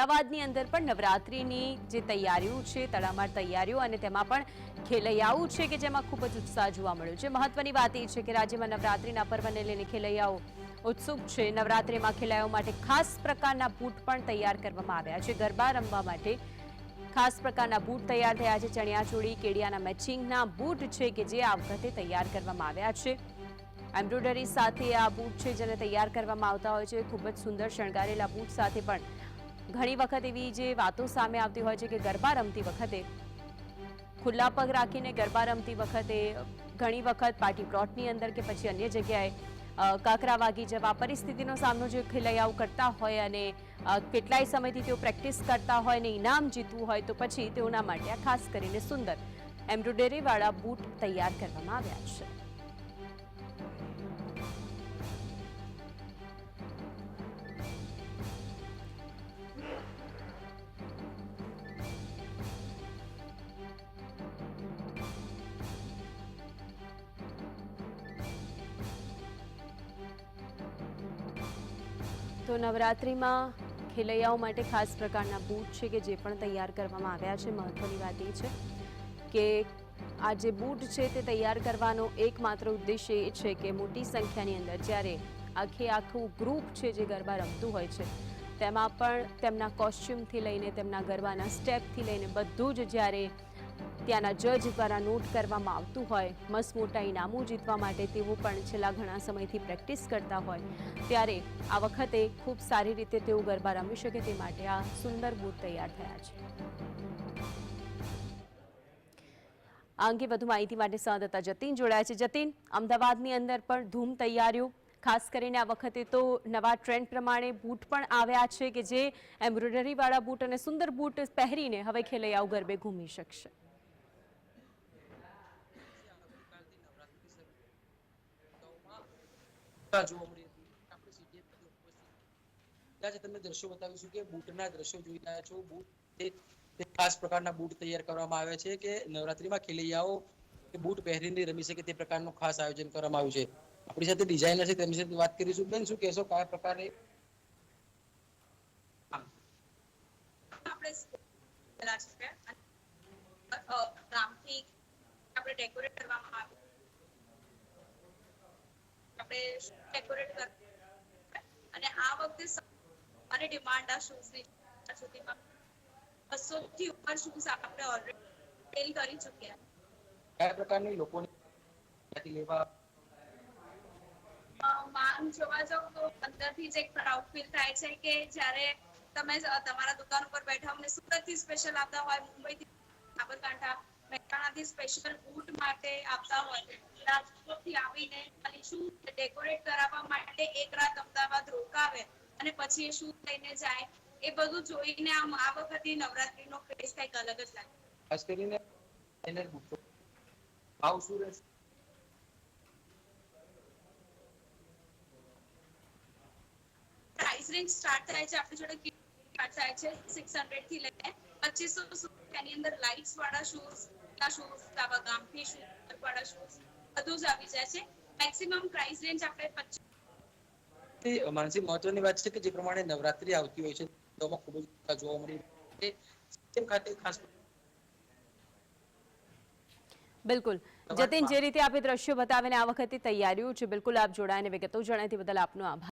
અમદાવાદની અંદર પણ નવરાત્રિની જે તૈયારીઓ છે, તડામાર તૈયારીઓ અને તેમાં પણ ખેલૈયાઓ છે કે જેમાં ખૂબ જ ઉત્સાહ જોવા મળ્યો છે. મહત્વની વાત એ છે કે રાજ્યમાં નવરાત્રિના પર્વને લઈને ખેલૈયાઓ ઉત્સુક છે. નવરાત્રિમાં ખેલૈયાઓ માટે ખાસ પ્રકારના બૂટ પણ તૈયાર કરવામાં આવ્યા છે. ગરબા રમવા માટે ખાસ પ્રકારના બૂટ તૈયાર થયા છે. ચણિયાચોળી, કેડિયાના મેચિંગના બૂટ છે કે જે આ વખતે તૈયાર કરવામાં આવ્યા છે. એમ્બ્રોઇડરી સાથે આ બૂટ છે જેને તૈયાર કરવામાં આવતા હોય છે. ખૂબ જ સુંદર શણગારેલા બૂટ સાથે પણ ઘણી વખત એવી જે વાતો સામે આવતી હોય છે કે ગરબા રમતી વખતે, ખુલ્લા પગ રાખીને ગરબા રમતી વખતે, ઘણી વખત પાર્ટી પ્લોટની અંદર કે પછી અન્ય જગ્યાએ કાકરા વાગી જવા, પરિસ્થિતિનો સામનો જે ખેલૈયાઓ કરતા હોય અને કેટલાય સમયથી તેઓ પ્રેક્ટિસ કરતા હોય અને ઇનામ જીતવું હોય તો પછી તેઓના માટે ખાસ કરીને સુંદર એમ્બ્રોઇડરીવાળા બૂટ તૈયાર કરવામાં આવ્યા છે. તો નવરાત્રિમાં ખેલૈયાઓ માટે ખાસ પ્રકારના બૂટ છે કે જે પણ તૈયાર કરવામાં આવ્યા છે, મહત્વની વાત એ છે કે આ જે બૂટ છે તે તૈયાર કરવાનો એકમાત્ર ઉદ્દેશ્ય એ છે કે મોટી સંખ્યાની અંદર જ્યારે આખે આખું ગ્રુપ છે જે ગરબા રમતું હોય છે, તેમાં પણ તેમના કોસ્ચ્યુમથી લઈને તેમના ગરબાના સ્ટેપથી લઈને બધું જ જ્યારે ત્યાંના જજ દ્વારા નોટ કરવામાં આવતું હોય. મસ્ત મોટા ઇનામો જીતવા માટે તેઓ પણ છેલ્લા ઘણા સમયથી પ્રેક્ટિસ કરતા હોય. ત્યારે આ વખતે ખૂબ સારી રીતે તેઓ ગરબા રમી શકે તે માટે આ સુંદર બૂટ તૈયાર થયા છે. આ અંગે વધુ માહિતી માટે સંવાદદાતા જતીન જોડાયા છે. જતીન, અમદાવાદની અંદર પણ ધૂમ તૈયારીઓ. ખાસ કરીને આ વખતે તો નવા ટ્રેન્ડ પ્રમાણે બૂટ પણ આવ્યા છે કે જે એમ્બ્રોઇડરીવાળા બૂટ અને સુંદર બૂટ પહેરીને હવે ખેલૈયાઓ ગરબે ઘૂમી શકશે. જોવા મળી હતી. આપણે ઉપસ્થિત આજે તમને દ્રશ્યો બતાવીશું કે બૂટના દ્રશ્યો જોઈ રહ્યા છો. બૂટ ખાસ પ્રકારના બૂટ તૈયાર કરવામાં આવે છે કે નવરાત્રીમાં ખેલૈયાઓ બૂટ પહેરીને રમી શકે તે પ્રકારનું ખાસ આયોજન કરવામાં આવ્યું છે. આપણી સાથે ડિઝાઇનર છે તેમની સાથે વાત કરીશું. બેન શું કહેશો? કયા પ્રકારે? આપણે કરેલા છે અને, અ, રામથી આપણે ડેકોરેટ કરવામાં આવે આપણે ડેકોરેટ કર અને આ વખતે અને ડિમાન્ડ આ શૂઝની. સુધીમાં બસો થી ઉપર શૂઝ આપણે ઓલરેડી સેલ કરી ચૂક્યા કયા પ્રકારની લોકોની લેવા માંગ જોવા જાવ તો અંદરથી જ એક પ્રાઉડ ફીલ થાય છે કે જ્યારે તમે તમારા દુકાન ઉપર બેઠા અમને સુરતથી સ્પેશિયલ આવતા હોય મુંબઈથી સાબરકાંઠા મહેસાણાથી સ્પેશિયલ બૂટ માટે આપતા હોય. રાજકોટથી આવીને ખાલી શું ડેકોરેટ કરાવવા માટે એક રાત અમદાવાદ રોકાવે અને પછી એ શું લઈને જાય. એ બધું જોઈને આમ આ વખતે નવરાત્રીનો ક્રેઝ કંઈક અલગ જ લાગે. ખાસ કરીને એને ભાવ શું રહેશે? પ્રાઇસ રેન્જ સ્ટાર્ટ થાય છે આપણી જોડે સ્ટાર્ટ થાય છે સિક્સ હંડ્રેડથી લઈને પચીસો સુધી એની અંદર લાઇટ્સ વાળા શૂઝ શૂઝ આવા ગામઠી શૂઝ વાળા શૂઝ બધું જ આવી જાય છે. મેક્સિમમ પ્રાઇસ રેન્જ આપણે પચીસ માનસી મહત્વની વાત છે કે જે પ્રમાણે નવરાત્રી આવતી હોય છે તેમાં ખૂબ જ જોવા મળી છે. ખાતે ખાસ બિલકુલ. જતીન જે રીતે આપે દ્રશ્યો બતાવીને આ વખતે તૈયારીઓ છે બિલકુલ આપ જોડાઈને વિગતો જણાવી બદલ આપનો આભાર.